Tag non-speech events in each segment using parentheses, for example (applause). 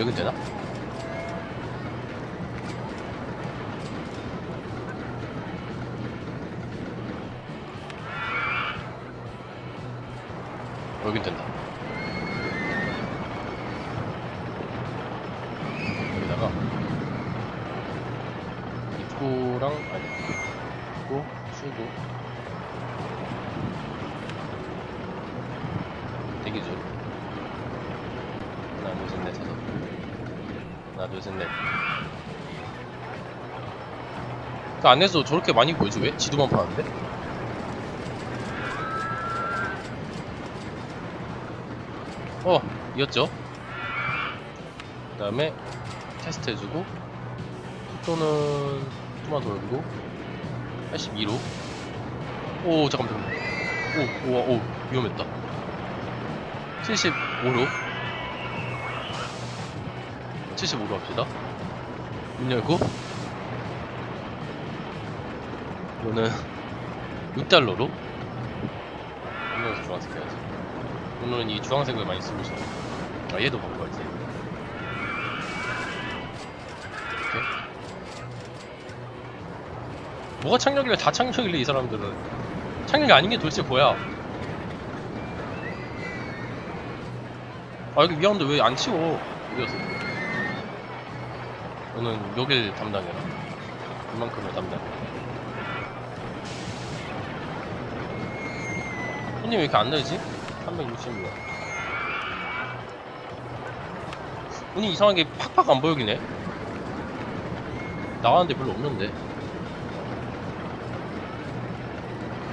여긴 되나? 여긴 된다. 그 안에서 저렇게 많이 보이지 왜? 지도만 파는데? 어 이었죠? 그 다음에 테스트 해주고 속도는 좀만 돌리고 82로. 오 잠깐만 잠깐만. 오, 오, 오 위험했다. 75로. 75로 합시다. 문 열고 이거는 6달러로 문 열어서 주황색 해야지 오늘은 이 주황색을 많이 쓰고 있어요. 아 얘도 바꿔야지 이렇게. 뭐가 창력이래? 다 창력이래 이 사람들은. 창력이 아닌 게 도대체 뭐야? 아 여기 위험한데 왜 안 치워? 이래서. 너는 여길 담당해라. 이만큼을 담당해 손님 왜 이렇게 안 늘지? 360명 운이 이상하게 팍팍 안 보이긴 해. 나가는데 별로 없는데.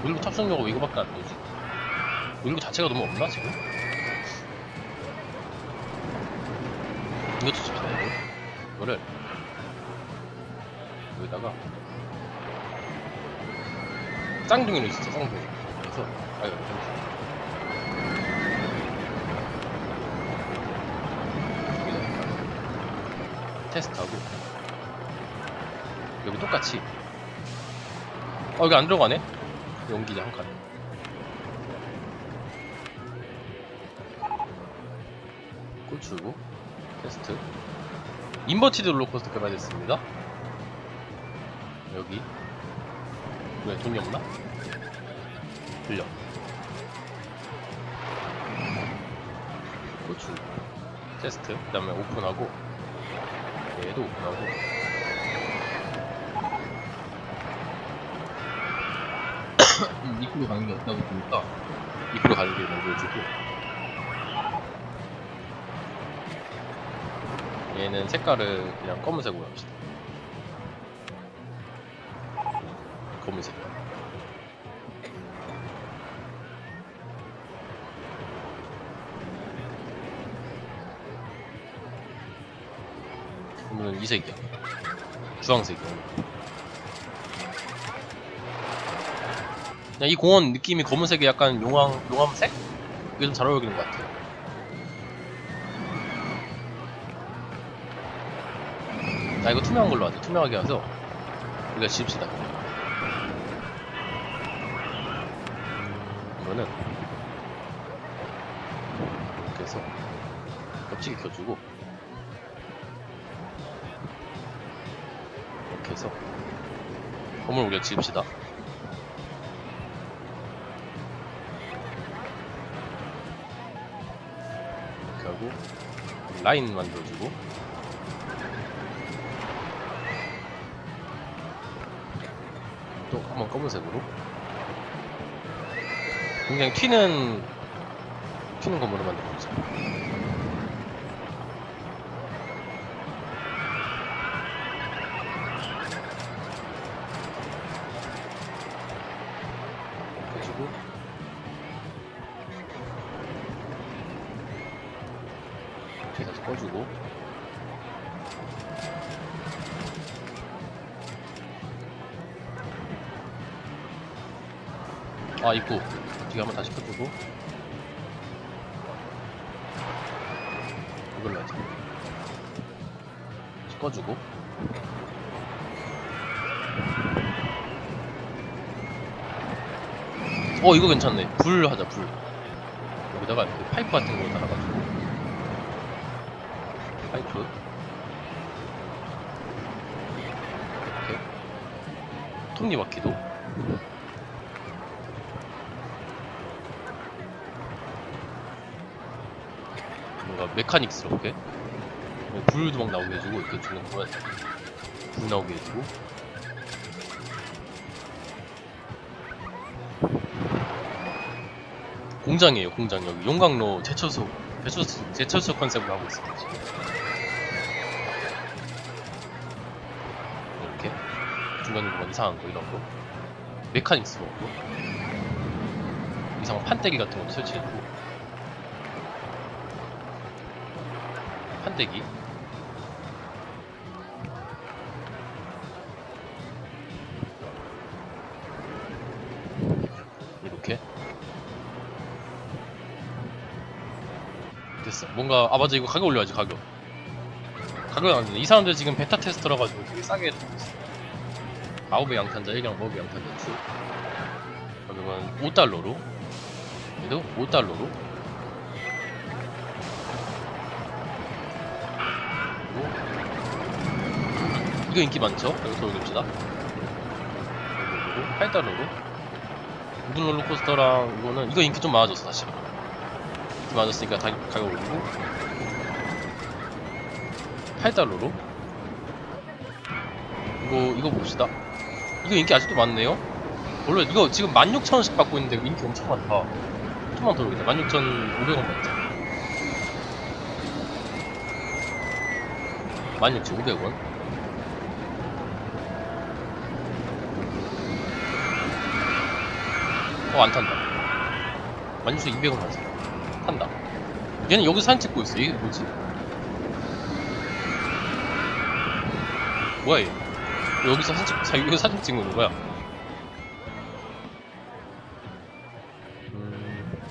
놀이구 탑승료가 이거밖에 안 되지? 놀이구 자체가 너무 없나 지금? 이것도 칩시다 이거? 이거를 여기다가 쌍둥이로 있었어 쌍둥이. 그래서 아유. 여기다 테스트하고. 여기 똑같이. 어 여기 안 들어가네? 용기자 한칸. 꼴출고. 테스트. 인버티드 롤러코스터 개발됐습니다. 여기. 왜 돈이 없나? 들려 테스트 그 다음에 오픈하고 얘도 오픈하고. (coughs) 음, 입구로 가는 게 없다고 보니까 입구로 가는 길 만들어주고. 얘는 색깔을 그냥 검은색으로 합시다. 검은색 이 색이야 주황색이야 그냥 이 공원 느낌이 검은색이 약간 용암, 용암색? 이게 좀 잘 어울리는 것 같아요. 자, 이거 투명한 걸로 하자. 투명하게 해서 우리가 지읍시다. 이렇게 해서 건물 우리가 지읍시다. 이렇게 하고 라인 만들어주고. 또 한번 검은색으로. 굉장히 튀는 튀는 건물을 만들어보자 아 입구 뒤에 한번 다시 켜주고. 이걸로 하자 꺼주고. 어 이거 괜찮네. 불 하자 불. 여기다가 파이프 같은 거 달아가지고. 파이프. 이렇게. 톱니 바퀴도 뭔가 메카닉스럽게? 불도 막 나오게 해주고 이렇게 중간 보면 불 나오게 해주고. 공장이에요 공장. 여기 용광로 제철소 제철소, 제철소 컨셉으로 하고 있습니다 지금. 이렇게. 중간에 뭐 이상한 거 이런 거. 메카닉스 먹고 이상한 판때기 같은 것도 설치해주고 판때기. 이렇게. 됐어. 뭔가 아 맞아. 이거 가격 올려야지 가격. 가격 안 되네 이 사람들 지금 베타 테스터라 가지고 되게 싸게 해주고 있어. 아홉의 양탄자 1경 먹의 양탄자 2 가격은 5달러로. 얘도 5달러로 이거 인기 많죠? 여기 돌립시다. 8달러로. 우드 롤러코스터랑 이거는 이거 인기 좀 많아졌어 사실 인기 많아졌으니까 다, 가격 올리고. 8달러로. 이거 이거 봅시다. 이거 인기 아직도 많네요. 원래 이거 지금 16,000원씩 받고 있는데 인기 엄청 많다. 좀만 더 올리겠다 16,500원 받자. 16,500원 어, 안 탄다. 16,200원 하지. 탄다. 얘는 여기서 사진 찍고 있어. 이게 뭐지? 뭐야, 얘? 왜 여기서 사진, 찍- 자, 여기서 사진 찍는 거야? 음...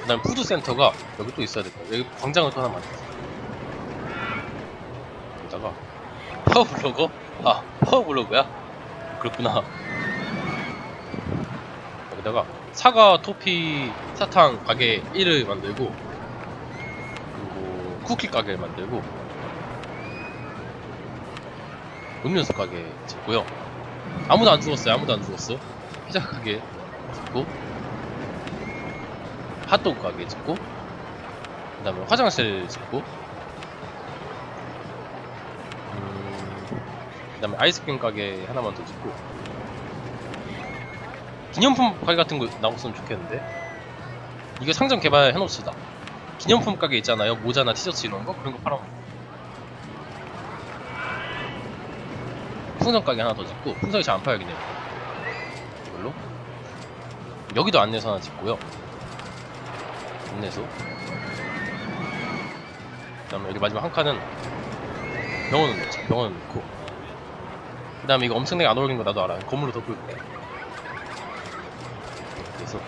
그 다음 푸드센터가 여기 또 있어야 될 거야. 여기 광장을 또 하나 만들었어. 여기다가 파워블로거? 아, 파워블로그야? 그렇구나. 여기다가 사과, 토피, 사탕 가게 1을 만들고 그리고 쿠키 가게를 만들고 음료수 가게 짓고요. 아무도 안 죽었어요. 아무도 안 죽었어. 피자 가게 짓고 핫도그 가게 짓고 그 다음에 화장실 짓고 그 다음에 아이스크림 가게 하나만 더 짓고. 기념품 가게 같은 거 나왔으면 좋겠는데. 이거 상점 개발 해 놓읍시다. 기념품 가게 있잖아요. 모자나 티셔츠 이런 거? 그런 거 팔아먹고 풍선 가게 하나 더 짓고. 풍선이 잘 안 팔긴 해요 이걸로. 여기도 안내서 하나 짓고요. 안내소 그 다음에 여기 마지막 한 칸은 병원을 넣자. 병원을 넣고 그 다음에 이거 엄청나게 안 어울리는 거 나도 알아 건물로 덮을 거야 그래서.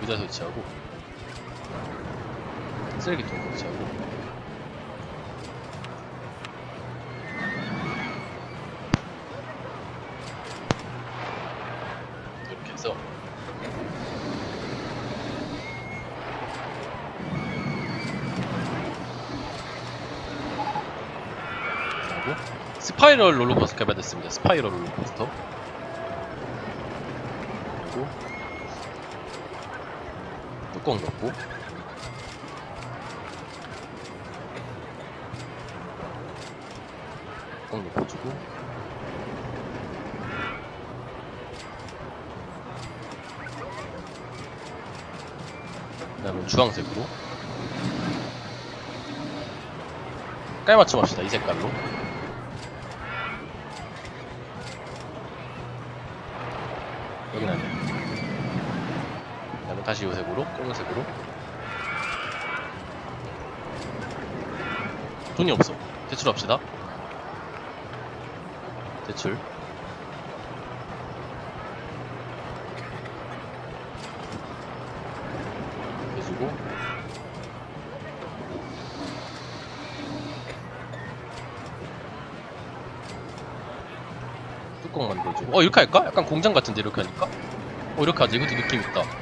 의자 설치하고 쓰레기통 설치하고 이렇게 해서 하고 스파이럴 롤러코스터 개발됐습니다. 스파이럴 롤러코스터. 그리고 뚜껑 넣고. 뚜껑 넣어주고. 그 다음에 주황색으로. 깔맞춤 합시다 이 색깔로 뭐 다시 요색으로 검은색으로. 돈이 없어. 대출합시다. 대출. 해주고. 뚜껑 만들어주고. 어 이렇게 할까? 약간 공장 같은데 이렇게 하니까? 어 이렇게 하지. 이것도 느낌 있다.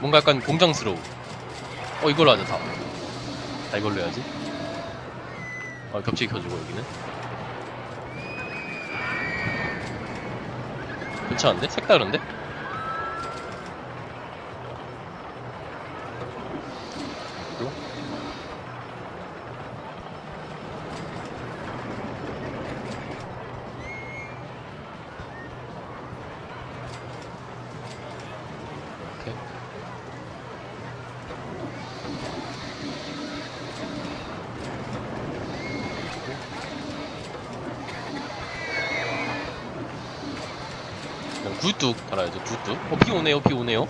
뭔가 약간 공장스러워 어 이걸로 하자 다다 이걸로 해야지 어 겹치게 켜주고 여기는 괜찮은데? 색다른데? 그리고 이렇게 그냥 굴뚝 달아야죠 굴뚝 어 비 오네요.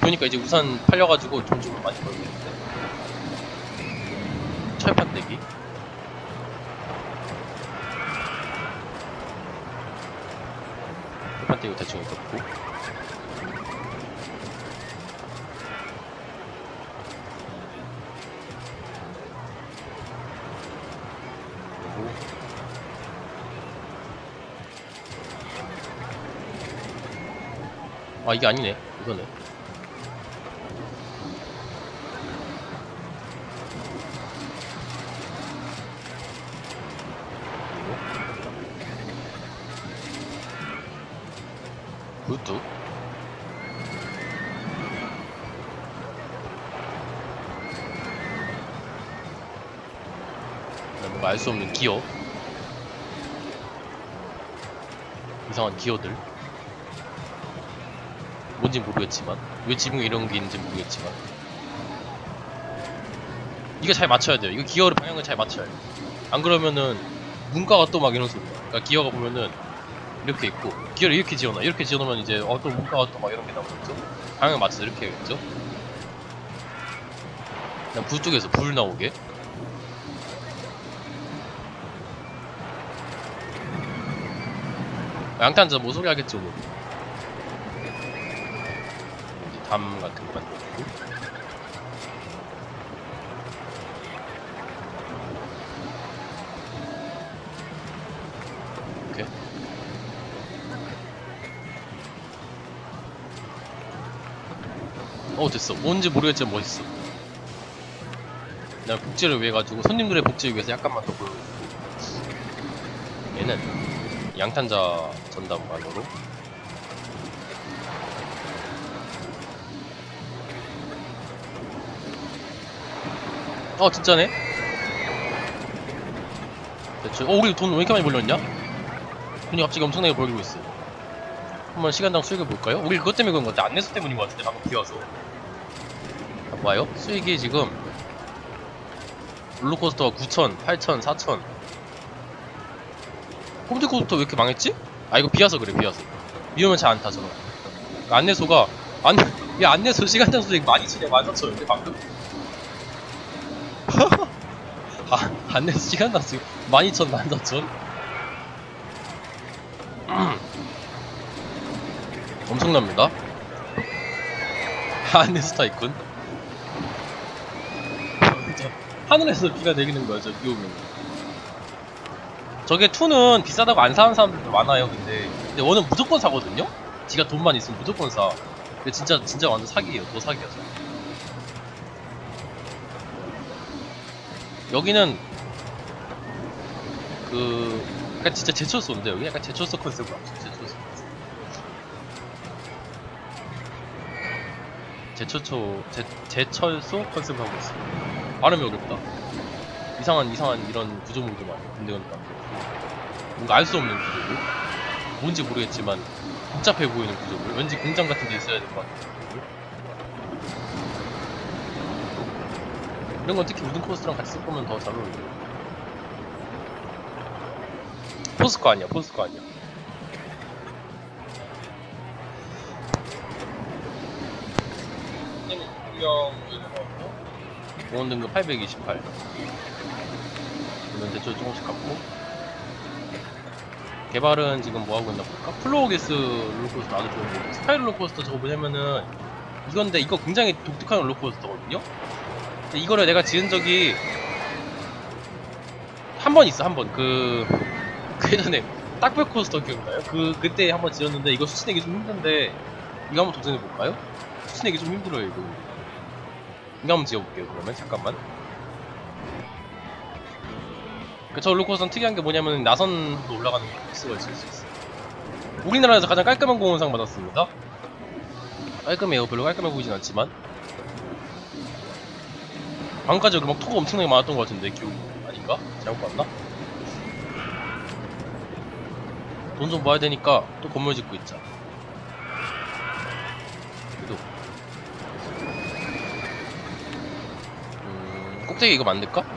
그러니까 이제 우산 팔려가지고 돈 좀 많이 벌겠는데. 철판 떼기. 철판 떼기 대충 있었고 아 이게 아니네 이거네 굿뚝 뭔가 알 수 없는 기어. 이상한 기어들 뭔지 모르겠지만 왜 지붕에 이런 게 있는지 모르겠지만. 이거 잘 맞춰야 돼요. 이거 기어를 방향을 잘 맞춰야 돼요. 안 그러면은 문가가 또 막 이런 소리야 그러니까 기어가 보면은 이렇게 있고 기어를 이렇게 지어놔. 이렇게 지어놓으면 이제 어 또 문가가 또 막 이런 게 나오겠죠? 방향을 맞춰서 이렇게 해야겠죠? 그냥 불 쪽에서 불 나오게. 양탄자 뭐 소리 하겠죠 뭐 담 같은 거 만들고. 이렇게 어 됐어. 뭔지 모르겠지만 멋있어. 내가 복제를 위해 가지고 손님들의 복제를 위해서 약간만 더 보여주고 얘는 양탄자 전담만으로 어 진짜네? 대충 어 우리 돈 왜 이렇게 많이 벌렸냐? 돈이 갑자기 엄청나게 벌리고 있어. 한번 시간당 수익을 볼까요? 우리 그것 때문에 그런 것 같아. 안내수 때문인 것 같은데 방금 비와서. 봐요. 수익이 지금 롤러코스터가 9천, 8천, 4천. 홈즈코스터 왜 이렇게 망했지? 아 이거 비와서 그래 비와서. 비오면 잘 안 타서. 안내소가 안내 야 안내소 시간당 수익 12,000에 14,000원인데 방금 아 안내소 시간당 수익 12,000, 14,000 엄청납니다. 안내소 타이쿤 하늘에서 비가 내리는 거야 저비 오면. 저게 2는 비싸다고 안 사는 사람들도 많아요 근데. 근데 원은 무조건 사거든요? 지가 돈만 있으면 무조건 사. 근데 진짜 진짜 완전 사기예요. 더 사기야 저 여기는 그 약간 진짜 제철소인데 여기? 약간 제철소 컨셉으로 제철소 컨셉. 제철소 제, 제철소 컨셉을 하고 있어요. 발음이 어렵다. 이상한 이상한 이런 구조물도 많이 근데그니까 뭔가 알 수 없는 구조물. 뭔지 모르겠지만 복잡해 보이는 구조물. 왠지 공장 같은 데 있어야 될것 구조물. 이런 건 특히 우든 코스트랑 같이 섞으면 더 잘 어울려요 포스코 아니야 포스코 아니야. 보온 등급 828 이건 대충 조금씩 갖고. 개발은 지금 뭐 하고 있나 볼까? 플로우게스 롤러코스터 아주 좋은데 스타일 롤러코스터 저거 뭐냐면은 이건데 이거 굉장히 독특한 롤러코스터거든요? 근데 이거를 내가 지은 적이 한 번 있어 한 번. 그... 그 예전에 딱별 코스터 기억나요? 그 그때 한번 지었는데 이거 수치내기 좀 힘든데 이거 한번 도전해 볼까요? 수치내기 좀 힘들어요 이거. 이거 한번 지어볼게요 그러면 잠깐만. 그저 롤러코스터는 특이한 게 뭐냐면 나선도 올라가는 코스가 있을 수 있어요. 우리나라에서 가장 깔끔한 공원상 받았습니다. 깔끔해요. 별로 깔끔해 보이진 않지만. 방금까지 여기 막 토가 엄청나게 많았던 것 같은데 기억 아닌가? 잘못 봤나? 돈 좀 모아야 되니까 또 건물 짓고 있자. 그래도 음, 꼭대기 이거 만들까?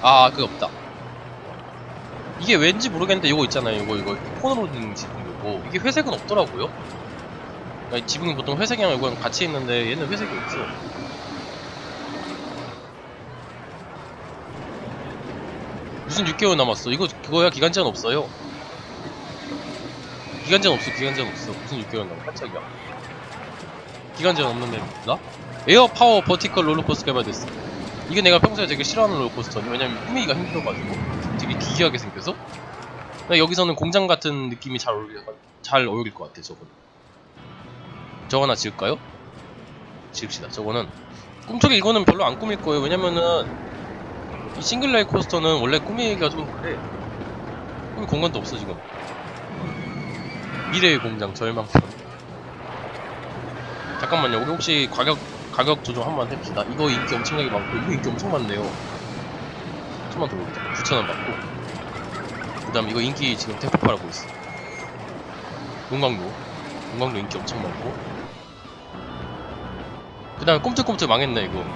아 그거 없다. 이게 왠지 모르겠는데 이거 있잖아요. 이거 이거 폰으로 된 지붕 이거 이게 회색은 없더라고요. 그러니까 지붕이 보통 회색이랑 이거랑 같이 있는데 얘는 회색이 없어. 무슨 6개월 남았어? 이거 그거야 기간 제한 없어요. 기간 제한 없어. 기간 제한 없어. 무슨 6개월 남아? 깜짝이야. 기간 제한 없는 앱나? 에어 파워 버티컬 롤러코스터 개발됐어. 이게 내가 평소에 되게 싫어하는 롤러코스터니 왜냐면 꾸미기가 힘들어가지고 되게 기괴하게 생겨서. 나 여기서는 공장 같은 느낌이 잘 어울릴 잘 어울릴 것 같아. 저거. 저거 하나 지을까요? 지읍시다. 저거는 꿈속에 이거는 별로 안 꾸밀 거예요. 왜냐면은 이 싱글라이 코스터는 원래 꾸미기가 좀 그래. 꾸밀 공간도 없어 지금. 미래의 공장 절망편. 잠깐만요. 우리 혹시 가격 가격 조정 한 번 해봅시다. 이거 인기 엄청나게 많고 이거 인기 엄청 많네요. 천만 더 올리자. 9천원 받고. 그 다음 이거 인기 지금 대폭발하고 있어. 용광로. 용광로 인기 엄청 많고. 그 다음에 꼼틀꼼틀 망했네 이거.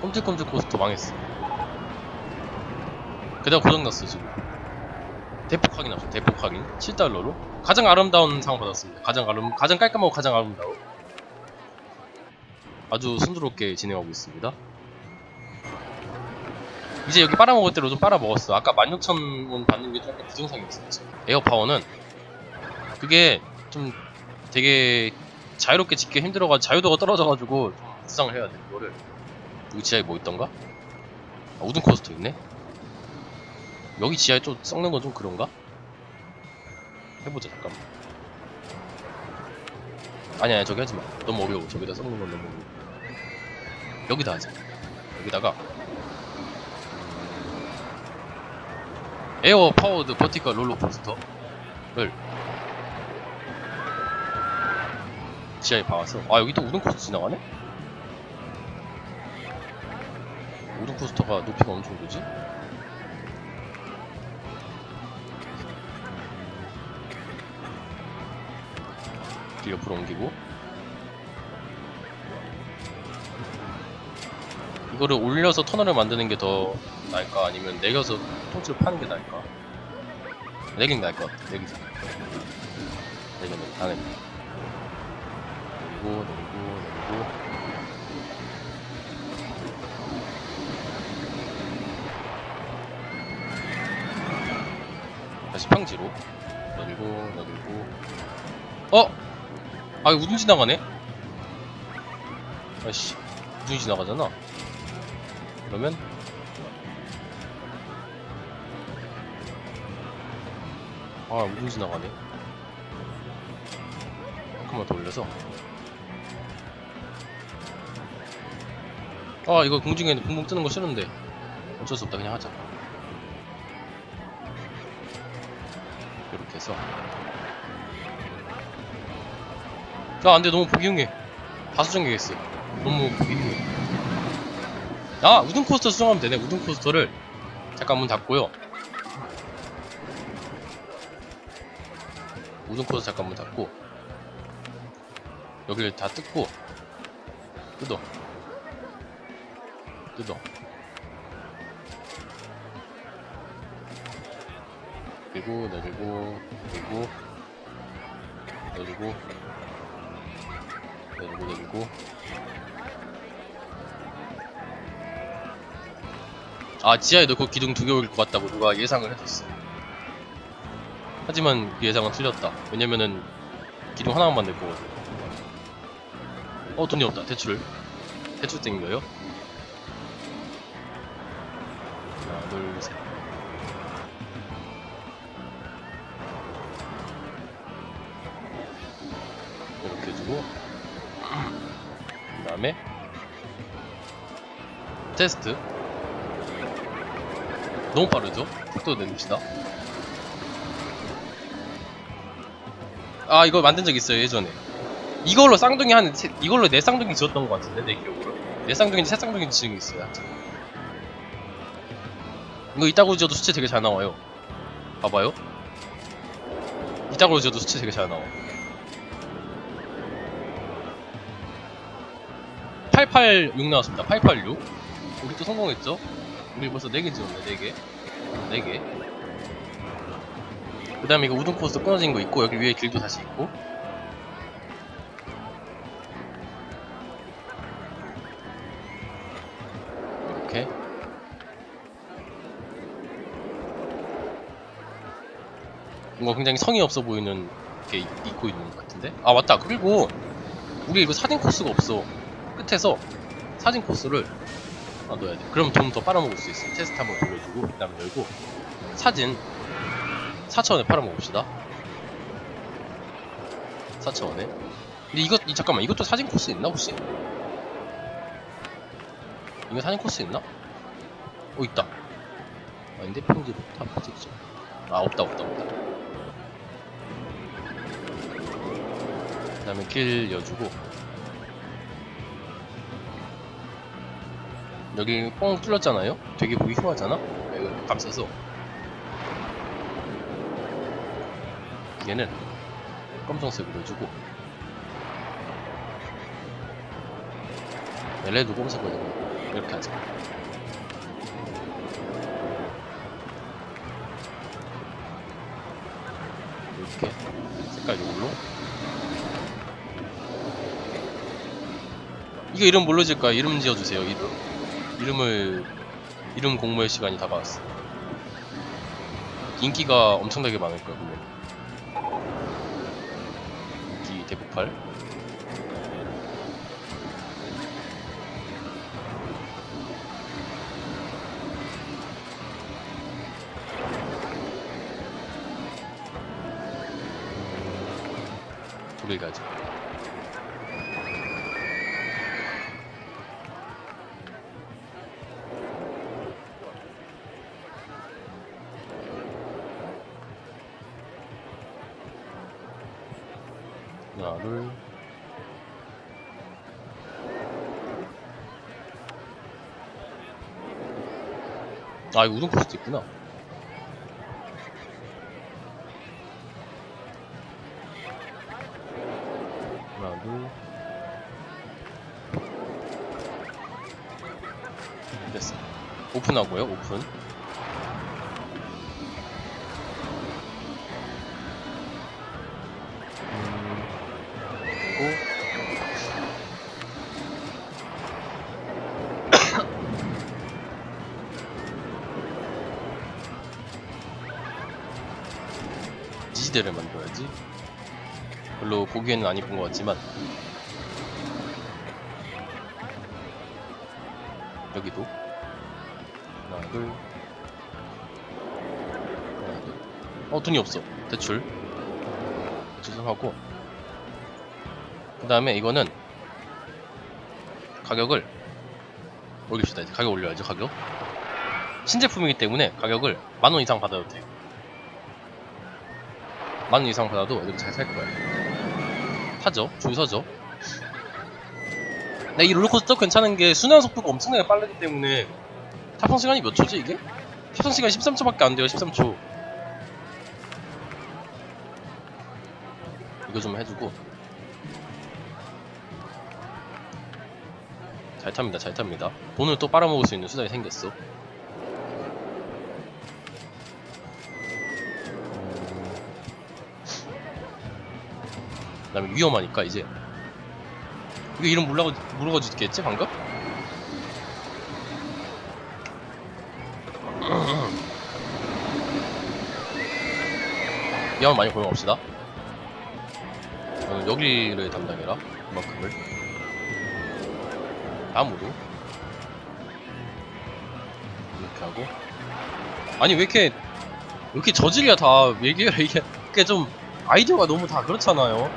꼼틀꼼틀 코스터 망했어. 그다음 고장났어 지금. 대폭 확인 하죠. 대폭 확인. 7달러로 가장 아름다운 상 받았습니다. 가장 아름 가장 깔끔하고 가장 아름다워. 아주 순조롭게 진행하고 있습니다. 이제 여기 빨아먹을 대로 좀 빨아먹었어. 아까 16,000원 받는 게 조금 부정상이었어. 에어파워는 그게 좀 되게 자유롭게 짓기 힘들어가 자유도가 떨어져가지고 좀 부상을 해야 돼. 이거를 여기 지하에 뭐 있던가? 아, 우든 코스터 있네. 여기 지하에 좀 썩는 건 좀 그런가? 해보자 잠깐만. 아니야 아니, 저기 하지 마. 너무 어려워. 저기다 썩는 건 너무 어려워. 여기다 하자. 여기다가 에어 파워드 버티컬 롤러코스터를 지하에 박아서 아 여기 또 우등 코스터 지나가네? 우등 코스터가 높이가 어느 정도지? 옆으로 옮기고. 이거를 올려서 터널을 만드는 게 더 나을까? 아니면 내려서 통째로 파는 게 나을까? 내긴 나을 것 같아. 내기자 내기는 당연히 내리고 내리고 내리고. 다시 평지로. 내리고 내리고. 어? 아 우둔 지나가네? 아씨 우둔 지나가잖아. 그러면? 아 우둔 지나가네. 한번 더 올려서. 아 이거 공중에 붕붕 뜨는 거 싫은데. 어쩔 수 없다 그냥 하자. 이렇게 해서 아 안돼 너무 보기 흉해. 다 수정해야겠어. 너무 보기 흉해. 아 우등 코스터 수정하면 되네. 우등 코스터를. 잠깐 문 닫고요. 우등 코스터 잠깐 문 닫고. 여기를 다 뜯고. 뜯어. 뜯어. 그리고 내리고 그리고 내리고 내리고 내리고 아 지하에 넣고 기둥 두 개 올릴 것 같다고 누가 예상을 해줬어 하지만 그 예상은 틀렸다. 왜냐면은 기둥 하나만 만들 거거든 어 돈이 없다. 대출 대출 땡인 거예요? 하나 둘셋 테스트. 너무 빠르죠? 속도 내립시다. 아 이거 만든 적 있어요 예전에. 이걸로 쌍둥이 한 세- 이걸로 네 쌍둥이 지었던 것 같은데 내 기억으로. 네 쌍둥이인지 세 쌍둥이인지 지은 게 있어요. 이거 이따구로 지어도 수치 되게 잘 나와요. 봐봐요. 이따구로 지어도 수치 되게 잘 나와 886 나왔습니다. 886 우리 또 성공했죠? 우리 벌써 4개 지었네 4개. 4개. 그 다음에 이거 우등 코스 끊어진 거 있고 여기 위에 길도 다시 있고. 이렇게. 뭔가 굉장히 성의 없어 보이는 게 있- 있고 있는 것 같은데? 아 맞다. 그리고 우리 이거 사진 코스가 없어. 끝에서 사진 코스를 아, 넣어야 돼. 그럼 좀 더 빨아먹을 수 있어 테스트 한번 돌려주고 그 다음에 열고. 사진. 4차원에 팔아먹읍시다. 4차원에. 근데 이거 이, 잠깐만. 이것도 사진 코스 있나 혹시? 이거 사진 코스 있나? 어 있다. 아닌데 편집 탑 찍죠 아 없다 없다 없다. 그 다음에 길 여주고 여기 뻥 뚫렸잖아요? 되게 보기 흉하잖아? 이거 감싸서 얘는 검정색으로 해주고 얘네도 검색거든요 이렇게 하자 이렇게 색깔 이걸로 이거 이름 뭘로 지을까요? 이름 지어주세요 이름 이름을 이름 공모의 시간이 다가왔어 인기가 엄청나게 많을 거야 분명 인기 대폭발. 둘이 가자 아, 이거 우동 코스도 있구나. 하나, 둘. 됐어. 오픈하고요, 오픈. 지지대를 만들어야지. 별로 보기에는 안 이쁜 것 같지만. 여기도. 하나 둘. 하나 둘어 돈이 없어. 대출. 죄송하고. 그 다음에 이거는 가격을 올립시다 이제. 가격 올려야죠 가격. 신제품이기 때문에 가격을 만 원 이상 받아도 돼 만 원 이상 받아도 애들이 잘 살 거야 타죠? 줄 서죠? 근데 이 롤러코스터 괜찮은 게 순환 속도가 엄청나게 빠르기 때문에 탑승 시간이 몇 초지 이게? 탑승 시간 13초밖에 안 돼요 13초. 이거 좀 해주고. 잘 탑니다 잘 탑니다. 돈을 또 빨아먹을 수 있는 수단이 생겼어 그 다음에 위험하니까 이제. 이거 이름 물어가, 물어가지겠지 방금? (clears throat) 위험 많이 고용합시다. 저는 여기를 담당해라 그만큼을. 다음으로. 이렇게 하고. 아니 왜 이렇게 왜 이렇게 저질이야 다. 얘기해라 이게. 그게 좀 아이디어가 너무 다 그렇잖아요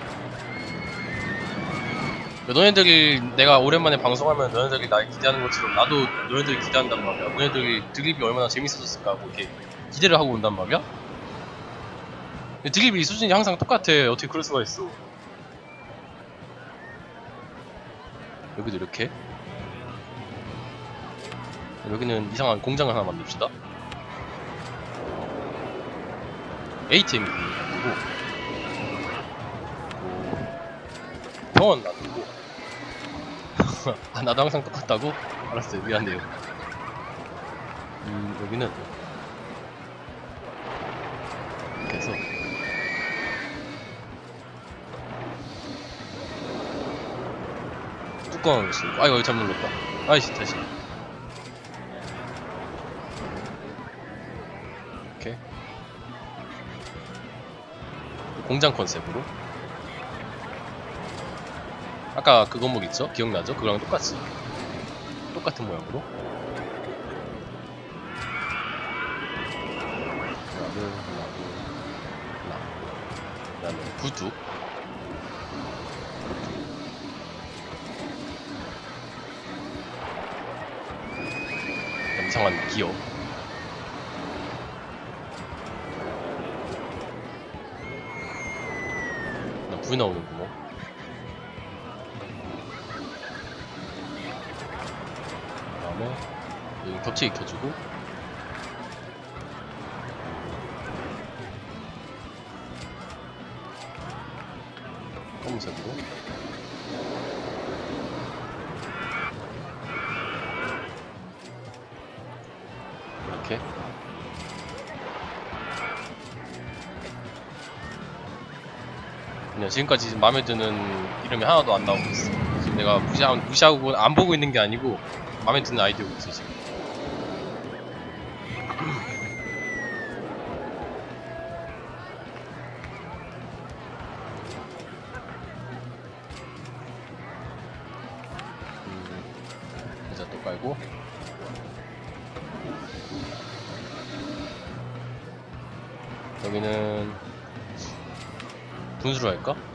너네들이 내가 오랜만에 방송하면 너네들이 날 기대하는 것처럼 나도 너네들이 기대한단 말이야. 너네들이 드립이 얼마나 재밌어졌을까 하고 이렇게 기대를 하고 온단 말이야. 드립이 수준이 항상 똑같아. 어떻게 그럴 수가 있어? 여기도 이렇게. 여기는 이상한 공장을 하나 만듭시다. ATM 놔두고 병원 놔두고 (laughs) 아 나도 항상 똑같다고? 알았어요 미안해요. 음 여기는 해서 뚜껑을 씌우고 아 이거 잘못 눌렀다. 아이씨 다시. 이렇게 공장 컨셉으로 아까 그 건물 있죠? 기억나죠? 그거랑 똑같이. 똑같은 모양으로. 하나 그 다음에 구두. 이상한 기어. 나 불이 나오는 구멍 겹치기 켜주고. 검은색으로. 이렇게. 그냥 지금까지 마음에 드는 이름이 하나도 안 나오고 있어. 지금 내가 무시하, 무시하고 안 보고 있는 게 아니고 마음에 드는 아이디어가 있어 지금. 음, 의자 또 깔고 여기는 분수로 할까?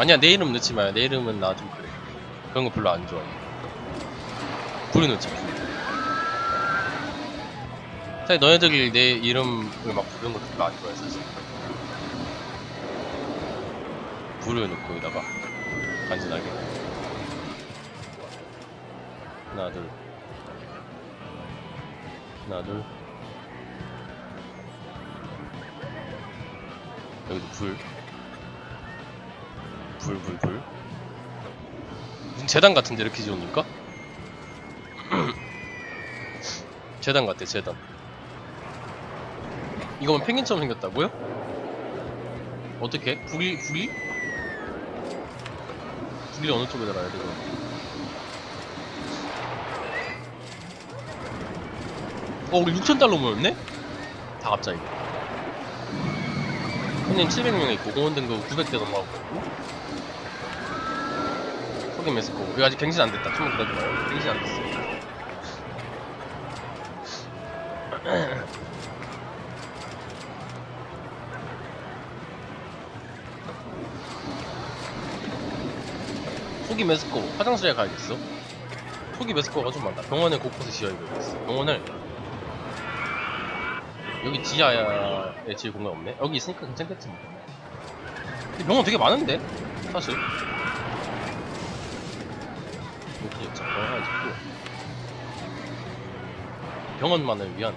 아니야 내 이름 넣지 마요. 내 이름은 나 좀 그래. 그런 거 별로 안 좋아해 불이 넣자 불 사실 너네들이 내 이름을 막 부르는 것도 별로 안 좋아해 사실. 불을 넣고 여기다가 간지나게. 하나 둘. 하나 둘. 여기도 불 불, 불, 불. 무슨 재단 같은데 이렇게 지어놓을까? (clears throat) 재단 같아, 재단. 이거면 펭귄처럼 생겼다고요? 어떻게? 불이, 불이? 불이 어느 쪽에 달아야 돼, 그럼? 어, 우리 6,000달러 모였네? 다 갑자기. 손님 700명 있고, 공원 등급 900대 넘어가고 있고. 소개 메스코. 이거 아직 갱신 안 됐다. 좀만 기다려봐요. 갱신 안 됐어. (clears throat) 소기 메스코 화장실에 가야겠어. 소기 메스코가 좀 많다. 병원에 곳곳에 지어야겠어. 병원을 여기 지하에 지을 공간 없네. 여기 있으니까 괜찮겠지 뭐. 병원 되게 많은데 사실. 병원만을 위한